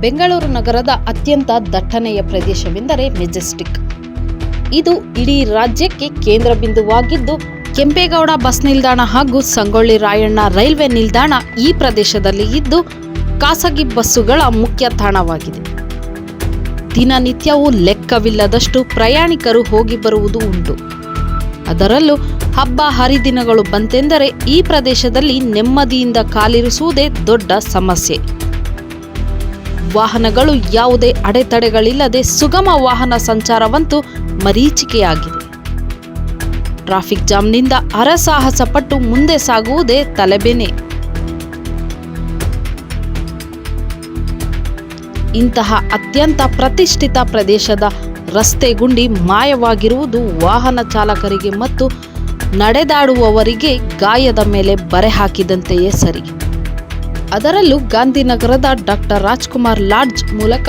ಬೆಂಗಳೂರು ನಗರದ ಅತ್ಯಂತ ದಟ್ಟಣೆಯ ಪ್ರದೇಶವೆಂದರೆ ಮೆಜೆಸ್ಟಿಕ್. ಇದು ಇಡೀ ರಾಜ್ಯಕ್ಕೆ ಕೇಂದ್ರ ಬಿಂದುವಾಗಿದ್ದು, ಕೆಂಪೇಗೌಡ ಬಸ್ ನಿಲ್ದಾಣ ಹಾಗೂ ಸಂಗೊಳ್ಳಿ ರಾಯಣ್ಣ ರೈಲ್ವೆ ನಿಲ್ದಾಣ ಈ ಪ್ರದೇಶದಲ್ಲಿ ಇದ್ದು, ಖಾಸಗಿ ಬಸ್ಸುಗಳ ಮುಖ್ಯ ತಾಣವಾಗಿದೆ. ದಿನನಿತ್ಯವೂ ಲೆಕ್ಕವಿಲ್ಲದಷ್ಟು ಪ್ರಯಾಣಿಕರು ಹೋಗಿ ಬರುವುದು ಉಂಟು. ಅದರಲ್ಲೂ ಹಬ್ಬ ಹರಿದಿನಗಳು ಬಂತೆಂದರೆ ಈ ಪ್ರದೇಶದಲ್ಲಿ ನೆಮ್ಮದಿಯಿಂದ ಕಾಲಿರಿಸುವುದೇ ದೊಡ್ಡ ಸಮಸ್ಯೆ. ವಾಹನಗಳು ಯಾವುದೇ ಅಡೆತಡೆಗಳಿಲ್ಲದೆ ಸುಗಮ ವಾಹನ ಸಂಚಾರವಂತೂ ಮರೀಚಿಕೆಯಾಗಿದೆ. ಟ್ರಾಫಿಕ್ ಜಾಮ್ನಿಂದ ಹರಸಾಹಸ ಪಟ್ಟು ಮುಂದೆ ಸಾಗುವುದೇ ತಲೆಬೇನೆ. ಇಂತಹ ಅತ್ಯಂತ ಪ್ರತಿಷ್ಠಿತ ಪ್ರದೇಶದ ರಸ್ತೆ ಗುಂಡಿ ಮಾಯವಾಗಿರುವುದು ವಾಹನ ಚಾಲಕರಿಗೆ ಮತ್ತು ನಡೆದಾಡುವವರಿಗೆ ಗಾಯದ ಮೇಲೆ ಬರೆ ಹಾಕಿದಂತೆಯೇ ಸರಿ. ಅದರಲ್ಲೂ ಗಾಂಧಿನಗರದ ಡಾಕ್ಟರ್ ರಾಜ್ಕುಮಾರ್ ಲಾಡ್ಜ್ ಮೂಲಕ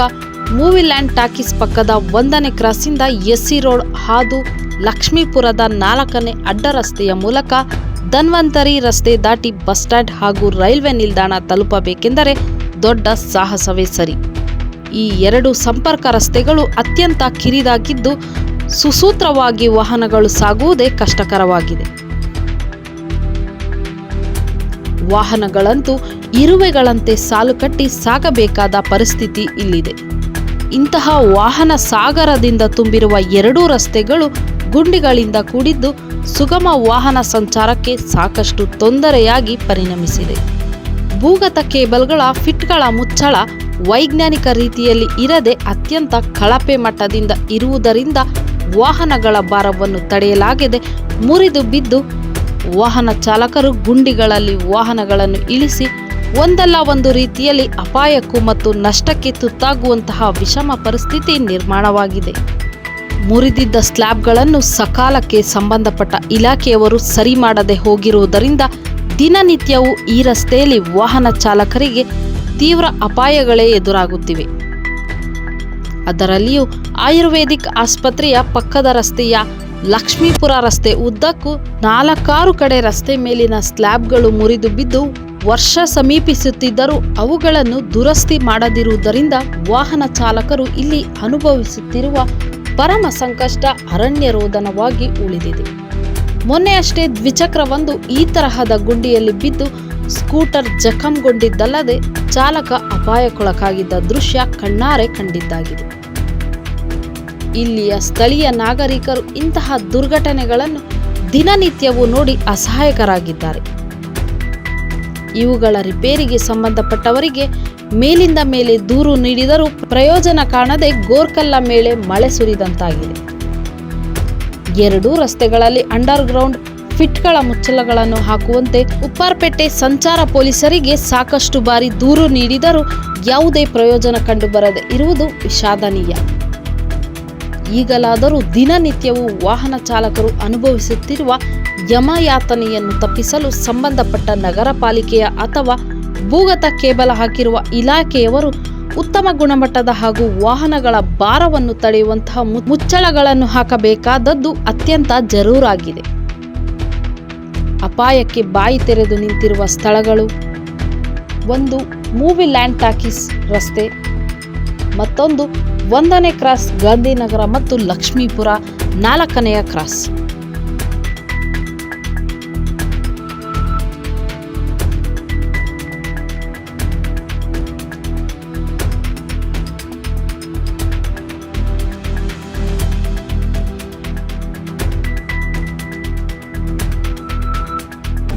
ಮೂವಿ ಲ್ಯಾಂಡ್ ಟಾಕೀಸ್ ಪಕ್ಕದ ಒಂದನೇ ಕ್ರಾಸಿಂದ ಎಸ್ಸಿ ರೋಡ್ ಹಾದು ಲಕ್ಷ್ಮೀಪುರದ ನಾಲ್ಕನೇ ಅಡ್ಡ ರಸ್ತೆಯ ಮೂಲಕ ಧನ್ವಂತರಿ ರಸ್ತೆ ದಾಟಿ ಬಸ್ ಸ್ಟ್ಯಾಂಡ್ ಹಾಗೂ ರೈಲ್ವೆ ನಿಲ್ದಾಣ ತಲುಪಬೇಕೆಂದರೆ ದೊಡ್ಡ ಸಾಹಸವೇ ಸರಿ. ಈ ಎರಡು ಸಂಪರ್ಕ ರಸ್ತೆಗಳು ಅತ್ಯಂತ ಕಿರಿದಾಗಿದ್ದು ಸುಸೂತ್ರವಾಗಿ ವಾಹನಗಳು ಸಾಗುವುದೇ ಕಷ್ಟಕರವಾಗಿದೆ. ವಾಹನಗಳಂತೂ ಇರುವೆಗಳಂತೆ ಸಾಲು ಕಟ್ಟಿ ಸಾಗಬೇಕಾದ ಪರಿಸ್ಥಿತಿ ಇಲ್ಲಿದೆ. ಇಂತಹ ವಾಹನ ಸಾಗರದಿಂದ ತುಂಬಿರುವ ಎರಡೂ ರಸ್ತೆಗಳು ಗುಂಡಿಗಳಿಂದ ಕೂಡಿದ್ದು ಸುಗಮ ವಾಹನ ಸಂಚಾರಕ್ಕೆ ಸಾಕಷ್ಟು ತೊಂದರೆಯಾಗಿ ಪರಿಣಮಿಸಿದೆ. ಭೂಗತ ಕೇಬಲ್ಗಳ ಫಿಟ್ಗಳ ಮುಚ್ಚಳ ವೈಜ್ಞಾನಿಕ ರೀತಿಯಲ್ಲಿ ಇರದೆ ಅತ್ಯಂತ ಕಳಪೆ ಮಟ್ಟದಿಂದ ಇರುವುದರಿಂದ ವಾಹನಗಳ ಭಾರವನ್ನು ತಡೆಯಲಾಗದೆ ಮುರಿದು ಬಿದ್ದು ವಾಹನ ಚಾಲಕರು ಗುಂಡಿಗಳಲ್ಲಿ ವಾಹನಗಳನ್ನು ಇಳಿಸಿ ಒಂದಲ್ಲ ಒಂದು ರೀತಿಯಲ್ಲಿ ಅಪಾಯಕ್ಕೂ ಮತ್ತು ನಷ್ಟಕ್ಕೆ ತುತ್ತಾಗುವಂತಹ ವಿಷಮ ಪರಿಸ್ಥಿತಿ ನಿರ್ಮಾಣವಾಗಿದೆ. ಮುರಿದಿದ್ದ ಸ್ಲ್ಯಾಬ್ಗಳನ್ನು ಸಕಾಲಕ್ಕೆ ಸಂಬಂಧಪಟ್ಟ ಇಲಾಖೆಯವರು ಸರಿ ಮಾಡದೆ ಹೋಗಿರುವುದರಿಂದ ದಿನನಿತ್ಯವೂ ಈ ರಸ್ತೆಯಲ್ಲಿ ವಾಹನ ಚಾಲಕರಿಗೆ ತೀವ್ರ ಅಪಾಯಗಳೇ ಎದುರಾಗುತ್ತಿವೆ. ಅದರಲ್ಲಿಯೂ ಆಯುರ್ವೇದಿಕ್ ಆಸ್ಪತ್ರೆಯ ಪಕ್ಕದ ರಸ್ತೆಯ ಲಕ್ಷ್ಮೀಪುರ ರಸ್ತೆ ಉದ್ದಕ್ಕೂ ನಾಲ್ಕಾರು ಕಡೆ ರಸ್ತೆ ಮೇಲಿನ ಸ್ಲ್ಯಾಬ್ಗಳು ಮುರಿದು ಬಿದ್ದು ವರ್ಷ ಸಮೀಪಿಸುತ್ತಿದ್ದರೂ ಅವುಗಳನ್ನು ದುರಸ್ತಿ ಮಾಡದಿರುವುದರಿಂದ ವಾಹನ ಚಾಲಕರು ಇಲ್ಲಿ ಅನುಭವಿಸುತ್ತಿರುವ ಪರಮ ಸಂಕಷ್ಟ ಅರಣ್ಯ ರೋದನವಾಗಿ ಉಳಿದಿದೆ. ಮೊನ್ನೆಯಷ್ಟೇ ದ್ವಿಚಕ್ರವೊಂದು ಈ ತರಹದ ಗುಂಡಿಯಲ್ಲಿ ಬಿದ್ದು ಸ್ಕೂಟರ್ ಜಖಂಗೊಂಡಿದ್ದಲ್ಲದೆ ಚಾಲಕ ಅಪಾಯಕ್ಕೊಳಗಾಗಿದ್ದ ದೃಶ್ಯ ಕಣ್ಣಾರೆ ಕಂಡಿದ್ದಾಗಿದೆ. ಇಲ್ಲಿಯ ಸ್ಥಳೀಯ ನಾಗರಿಕರು ಇಂತಹ ದುರ್ಘಟನೆಗಳನ್ನು ದಿನನಿತ್ಯವೂ ನೋಡಿ ಅಸಹಾಯಕರಾಗಿದ್ದಾರೆ. ಇವುಗಳ ರಿಪೇರಿಗೆ ಸಂಬಂಧಪಟ್ಟವರಿಗೆ ಮೇಲಿಂದ ಮೇಲೆ ದೂರು ನೀಡಿದರೂ ಪ್ರಯೋಜನ ಕಾಣದೆ ಗೋರ್ಕಲ್ಲ ಮೇಲೆ ಮಳೆ ಸುರಿದಂತಾಗಿದೆ. ಎರಡೂ ರಸ್ತೆಗಳಲ್ಲಿ ಅಂಡರ್ ಗ್ರೌಂಡ್ ಫಿಟ್ಗಳ ಮುಚ್ಚಳಗಳನ್ನು ಹಾಕುವಂತೆ ಉಪ್ಪಾರ್ಪೇಟೆ ಸಂಚಾರ ಪೊಲೀಸರಿಗೆ ಸಾಕಷ್ಟು ಬಾರಿ ದೂರು ನೀಡಿದರೂ ಯಾವುದೇ ಪ್ರಯೋಜನ ಕಂಡುಬರದೆ ಇರುವುದು ವಿಷಾದನೀಯ. ಈಗಲಾದರೂ ದಿನನಿತ್ಯವೂ ವಾಹನ ಚಾಲಕರು ಅನುಭವಿಸುತ್ತಿರುವ ಯಮಯಾತನೆಯನ್ನು ತಪ್ಪಿಸಲು ಸಂಬಂಧಪಟ್ಟ ನಗರ ಪಾಲಿಕೆಯ ಅಥವಾ ಭೂಗತ ಕೇಬಲ್ ಹಾಕಿರುವ ಇಲಾಖೆಯವರು ಉತ್ತಮ ಗುಣಮಟ್ಟದ ಹಾಗೂ ವಾಹನಗಳ ಭಾರವನ್ನು ತಡೆಯುವಂತಹ ಮುಚ್ಚಳಗಳನ್ನು ಹಾಕಬೇಕಾದದ್ದು ಅತ್ಯಂತ ಜರೂರಾಗಿದೆ. ಅಪಾಯಕ್ಕೆ ಬಾಯಿ ತೆರೆದು ನಿಂತಿರುವ ಸ್ಥಳಗಳು. ಒಂದು ಮೂವಿ ಲ್ಯಾಂಡ್ ಟಾಕೀಸ್ ರಸ್ತೆ. ಮತ್ತೊಂದು ಒಂದನೇ ಕ್ರಾಸ್ ಗಾಂಧಿನಗರ ಮತ್ತು ಲಕ್ಷ್ಮೀಪುರ ನಾಲ್ಕನೆಯ ಕ್ರಾಸ್.